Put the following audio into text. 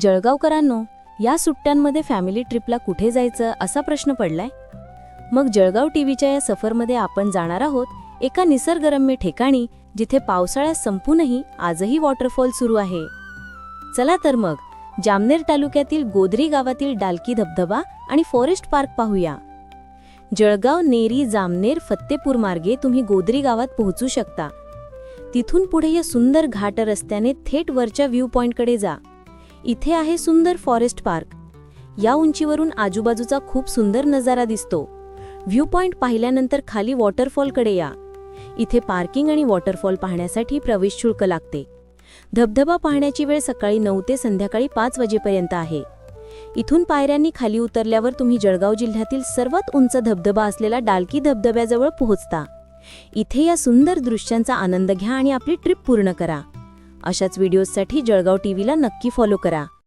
जळगावकरांनो या सुट्ट्यांमध्ये फॅमिली ट्रिपला कुठे जायचं असा प्रश्न पडलाय? मग जळगाव टीव्हीच्या या सफरमध्ये आपण जाणार आहोत एका निसर्गरम्य ठिकाणी जिथे पावसाळ्यात संपूनही आजही वॉटरफॉल सुरू आहे. चला तर मग जामनेर तालुक्यातील गोदरी गावातील डालकी धबधबा आणि फॉरेस्ट पार्क पाहूया. जळगाव नेरी जामनेर फत्तेपूर मार्गे तुम्ही गोदरी गावात पोहोचू शकता. तिथून पुढे या सुंदर घाट रस्त्याने थेट वरच्या व्ह्यू पॉइंटकडे जा. इथे आहे सुंदर फॉरेस्ट पार्क. या उंचीवरून आजूबाजूचा खूप सुंदर नजारा दिसतो. व्ह्यू पॉइंट पाहिल्यानंतर खाली वॉटरफॉलकडे या. इथे पार्किंग आणि वॉटरफॉल पाहण्यासाठी प्रवेश शुल्क लागते. धबधबा पाहण्याची वेळ सकाळी नऊ ते संध्याकाळी पाच वाजेपर्यंत आहे. इथून पायऱ्यांनी खाली उतरल्यावर तुम्ही जळगाव जिल्ह्यातील सर्वात उंच धबधबा असलेला डालकी धबधब्याजवळ पोहोचता. इथे या सुंदर दृश्यांचा आनंद घ्या आणि आपली ट्रिप पूर्ण करा. अशाच व्हिडिओजसाठी जळगाव टीव्हीला नक्की फॉलो करा.